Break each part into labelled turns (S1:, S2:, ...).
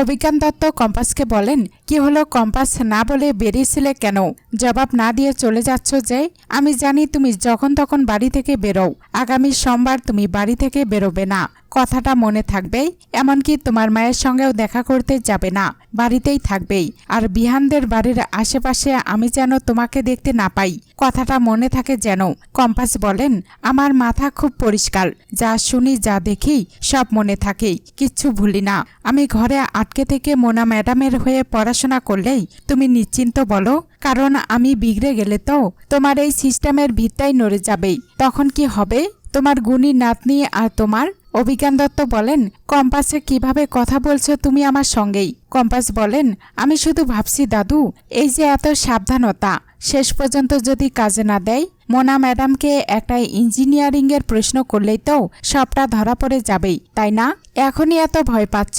S1: অভিজ্ঞান দত্ত কম্পাসকে বলেন কি হলো কম্পাস? না বলে বেরিয়েছিলে কেন? জবাব না দিয়ে চলে যাচ্ছ যে, আমি জানি তুমি যখন তখন বাড়ি থেকে বেরো আগামী সোমবার তুমি বাড়ি থেকে বেরোবে না। কথাটা মনে থাকবেই, এমনকি তোমার মায়ের সঙ্গেও দেখা করতে যাবে না। বাড়িতেই থাকবেই। আর বিহানদের বাড়ির আশেপাশে আমি যেন তোমাকে দেখতে না পাই। কথাটা মনে থাকে যেন। কম্পাস বলেন, আমার মাথা খুব পরিষ্কার। যা শুনি, যা দেখি, সব মনে থাকে কিচ্ছু ভুলি না। আমি ঘরে আটকে থেকে মোনা ম্যাডামের হয়ে পড়াশোনা করলেই তুমি নিশ্চিন্ত বলো, কারণ আমি বিগড়ে গেলে তো তোমার এই সিস্টেমের ভিত্তাই নড়ে যাবেই। তখন কি হবে? তোমার গুণী নাতনি আর তোমার অভিজ্ঞান দত্ত বলেন, কম্পাসে কীভাবে কথা বলছো তুমি আমার সঙ্গেই। কম্পাস বলেন, আমি শুধু ভাবছি, দাদু, এই যে এত সাবধানতা, শেষ পর্যন্ত যদি কাজে না দেয়, মোনা ম্যাডামকে একটা ইঞ্জিনিয়ারিংয়ের প্রশ্ন করলেই তো সবটা ধরা পড়ে যাবেই, তাই না? এখনই এত ভয় পাচ্ছ,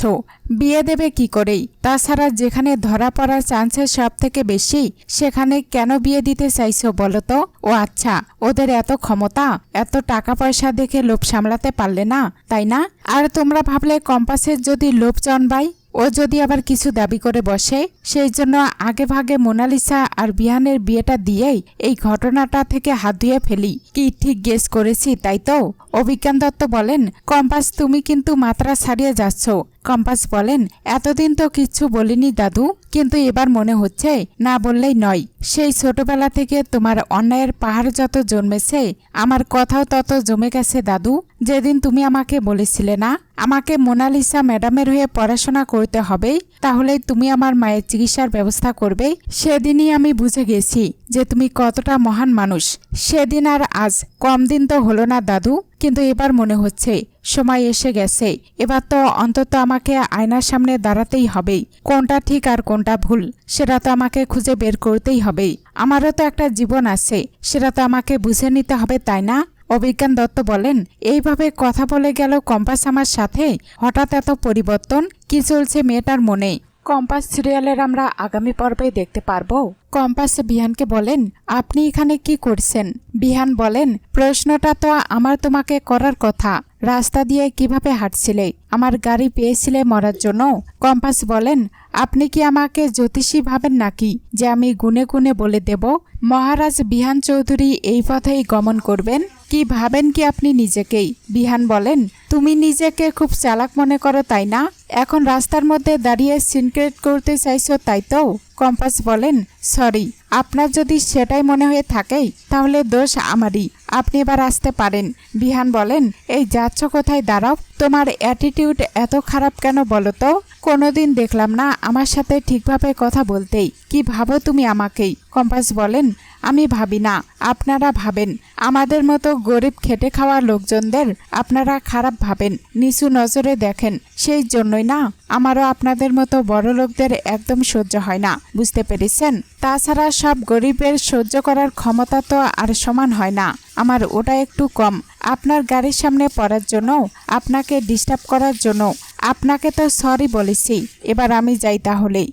S1: বিয়ে দেবে কি করেই? তাছাড়া যেখানে ধরা পড়ার চান্সের সব থেকে বেশি, সেখানে কেন বিয়ে দিতে চাইছো বলো তো? ও আচ্ছা ওদের এত ক্ষমতা, এত টাকা পয়সা দেখে লোভ সামলাতে পারলে না, তাই না? আর তোমরা ভাবলে কম্পাসের যদি লোভ জন্মায় ও যদি আবার কিছু দাবি করে বসে, সেই জন্য আগে ভাগে মোনালিসা আর বিহানের বিয়েটা দিয়েই এই ঘটনাটা থেকে হাত ধুয়ে ফেলি। কি ঠিক গেস করেছি, তাই তো? অভিজ্ঞান দত্ত বলেন, কম্পাস, তুমি কিন্তু মাত্রা ছাড়িয়ে যাচ্ছ। কম্পাস বলেন, এতদিন তো কিচ্ছু বলিনি দাদু, কিন্তু এবার মনে হচ্ছে, না বললেই নয়। সেই ছোটবেলা থেকে তোমার অন্যায়ের পাহাড় যত জন্মেছে, আমার কথাও তত জমে গেছে দাদু। যেদিন তুমি আমাকে বলেছিলে না আমাকে মোনালিসা ম্যাডামের হয়ে পড়াশোনা করতে হবে, তাহলে তুমি আমার মায়ের চিকিৎসার ব্যবস্থা করবে। সেদিনই আমি বুঝে গেছি যে তুমি কতটা মহান মানুষ। সেদিন আর আজ কম দিন তো হলো না দাদু, কিন্তু এবার মনে হচ্ছে সময় এসে গেছে। এবার তো অন্তত আমাকে আয়নার সামনে দাঁড়াতেই হবে। কোনটা ঠিক আর কোনটা ভুল, সেটা তো আমাকে খুঁজে বের করতেই হবে। আমারও তো একটা জীবন আছে, সেটা তো আমাকে বুঝে নিতে হবে, তাই না? অভিজ্ঞান দত্ত বলেন, এইভাবে কথা বলে গেল কম্পাস আমার সাথে। হঠাৎ এত পরিবর্তন, কি চলছে মেয়েটার মনে? কম্পাস সিরিয়ালের আমরা আগামী পর্বে দেখতে পারব। কম্পাস বিহানকে বলেন, আপনি এখানে কি করছেন? বিহান বলেন, প্রশ্নটা তো আমার তোমাকে করার কথা। রাস্তা দিয়ে কীভাবে হাঁটছিলে? আমার গাড়ি পেয়েছিলে মরার জন্য? কম্পাস বলেন, আপনি কি আমাকে জ্যোতিষী ভাবেন নাকি যে আমি গুনে গুনে বলে দেব? মহারাজ বিহান চৌধুরী এই পথেই গমন করবেন? কি ভাবেন কি আপনি নিজেকেই? বিহান বলেন, তুমি নিজেকে খুব চালাক মনে করো, তাই না? এখন রাস্তার মধ্যে দাঁড়িয়ে সিনক্রেট করতে চাইছো, তাই তো? কম্পাস বলেন সরি আপনার যদি সেটাই মনে হয়ে থাকে তাহলে দোষ আমারই। আপনি এবার আসতে পারেন। বিহান বলেন, এই যাচ্ছ কোথায়? দাঁড়াও। তোমার অ্যাটিটিউড এত খারাপ কেন বলো তো? কোনোদিন দেখলাম না আমার সাথে ঠিকভাবে কথা বলতেই। কি ভাবো তুমি আমাকেই? কম্পাস বলেন, আমি ভাবি না। আপনারা ভাবেন। আমাদের মতো গরিব খেটে খাওয়া লোকজনদের আপনারা খারাপ ভাবেন। নিচু নজরে দেখেন। সেই জন্যই না, আমারও আপনাদের মতো বড় লোকদের একদম সহ্য হয় না। বুঝতে পেরেছেন? তাছাড়া সব গরিবের সহ্য করার ক্ষমতা তো আর সমান হয় না। আমার ওটা একটু কম। আপনার গাড়ির সামনে পড়ার জন্য আপনাকে ডিস্টার্ব করার জন্য আপনাকে তো সরি বলেছি। এবার আমি যাই তাহলেই।